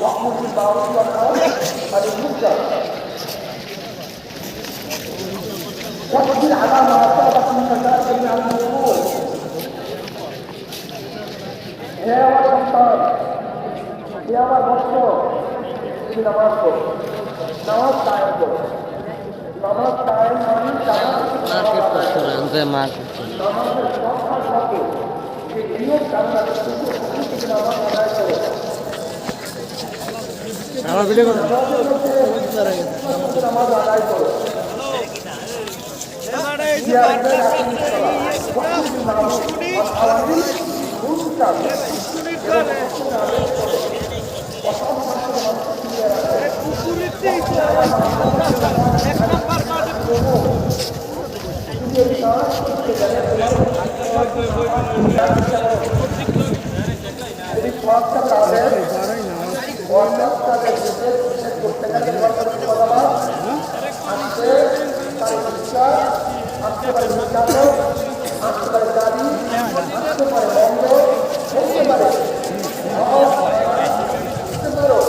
وأمر بالمعروف والنهي عن المنكر واصبر على ما أصابك من مشاكل من الأمور হে আমার সন্তান হে আমার ভক্ত তুমি নামাজ পড়ো নামাজ কায়েম করো নামাজ কায়েম মানে মার্কেট করতে হবে যে মার্কেট নামাজের সংখ্যার সাথে যে নিয়ম কান্না থেকে নামাজ আমার ভিডিও করো। নামাজের মধ্যে রিক্সা আসতে পারে মিকানো আসতে পারে গাড়ি আসতে পারে বন্ধ বলতে পারে বুঝতে পারো